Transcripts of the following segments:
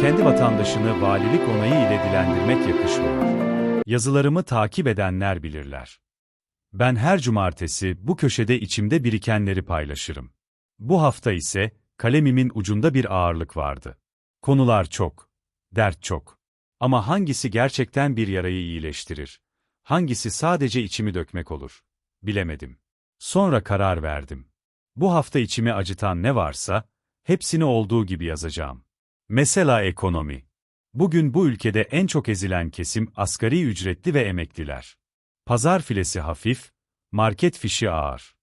kendi vatandaşını valilik onayı ile dilendirmek yakışmıyor. Yazılarımı takip edenler bilirler. Ben her cumartesi bu köşede içimde birikenleri paylaşırım. Bu hafta ise kalemimin ucunda bir ağırlık vardı. Konular çok, dert çok. Ama hangisi gerçekten bir yarayı iyileştirir? Hangisi sadece içimi dökmek olur? Bilemedim. Sonra karar verdim. Bu hafta içimi acıtan ne varsa, hepsini olduğu gibi yazacağım. Mesela ekonomi. Bugün bu ülkede en çok ezilen kesim asgari ücretli ve emekliler. Pazar filesi hafif, market fişi ağır.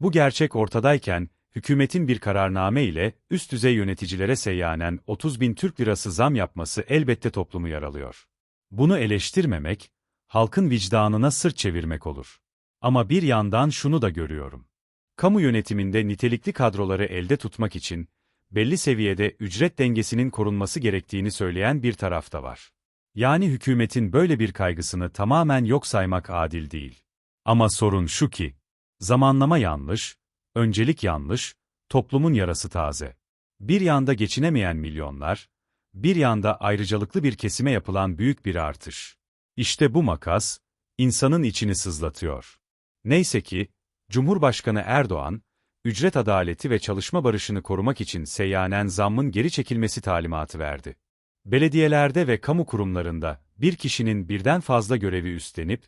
Bu gerçek ortadayken, hükümetin bir kararname ile üst düzey yöneticilere seyyanen 30 bin Türk lirası zam yapması elbette toplumu yaralıyor. Bunu eleştirmemek, halkın vicdanına sırt çevirmek olur. Ama bir yandan şunu da görüyorum. Kamu yönetiminde nitelikli kadroları elde tutmak için, belli seviyede ücret dengesinin korunması gerektiğini söyleyen bir taraf da var. Yani hükümetin böyle bir kaygısını tamamen yok saymak adil değil. Ama sorun şu ki, zamanlama yanlış, öncelik yanlış, toplumun yarası taze. Bir yanda geçinemeyen milyonlar, bir yanda ayrıcalıklı bir kesime yapılan büyük bir artış. İşte bu makas, insanın içini sızlatıyor. Neyse ki, Cumhurbaşkanı Erdoğan, ücret adaleti ve çalışma barışını korumak için seyyanen zammın geri çekilmesi talimatı verdi. Belediyelerde ve kamu kurumlarında bir kişinin birden fazla görevi üstlenip,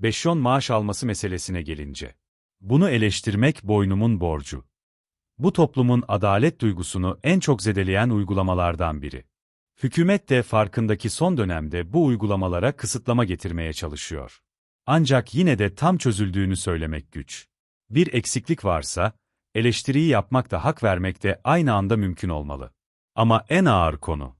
5-10 maaş alması meselesine gelince. Bunu eleştirmek boynumun borcu. Bu toplumun adalet duygusunu en çok zedeleyen uygulamalardan biri. Hükümet de farkındaki son dönemde bu uygulamalara kısıtlama getirmeye çalışıyor. Ancak yine de tam çözüldüğünü söylemek güç. Bir eksiklik varsa, eleştiriyi yapmak da hak vermek de aynı anda mümkün olmalı. Ama en ağır konu.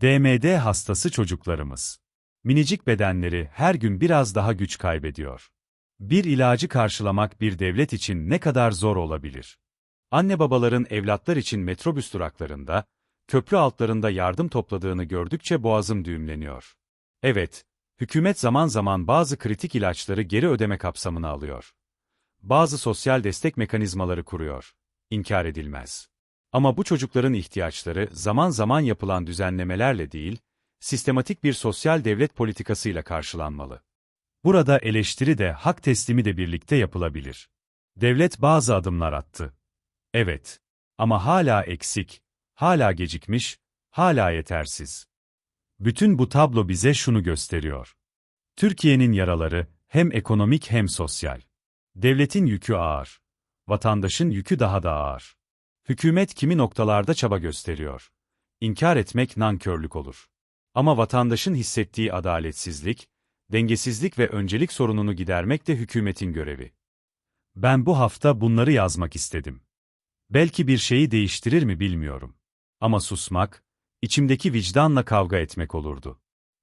DMD hastası çocuklarımız. Minicik bedenleri her gün biraz daha güç kaybediyor. Bir ilacı karşılamak bir devlet için ne kadar zor olabilir? Anne babaların evlatlar için metrobüs duraklarında, köprü altlarında yardım topladığını gördükçe boğazım düğümleniyor. Evet, hükümet zaman zaman bazı kritik ilaçları geri ödeme kapsamına alıyor. Bazı sosyal destek mekanizmaları kuruyor. İnkar edilmez. Ama bu çocukların ihtiyaçları zaman zaman yapılan düzenlemelerle değil, sistematik bir sosyal devlet politikasıyla karşılanmalı. Burada eleştiri de hak teslimi de birlikte yapılabilir. Devlet bazı adımlar attı. Evet. Ama hala eksik, hala gecikmiş, hala yetersiz. Bütün bu tablo bize şunu gösteriyor. Türkiye'nin yaraları hem ekonomik hem sosyal. Devletin yükü ağır. Vatandaşın yükü daha da ağır. Hükümet kimi noktalarda çaba gösteriyor. İnkar etmek nankörlük olur. Ama vatandaşın hissettiği adaletsizlik, dengesizlik ve öncelik sorununu gidermek de hükümetin görevi. Ben bu hafta bunları yazmak istedim. Belki bir şeyi değiştirir mi bilmiyorum. Ama susmak, içimdeki vicdanla kavga etmek olurdu.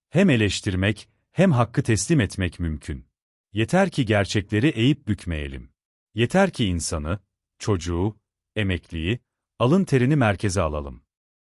Hem eleştirmek, hem hakkı teslim etmek mümkün. Yeter ki gerçekleri eğip bükmeyelim. Yeter ki insanı, çocuğu, emekliyi, alın terini merkeze alalım.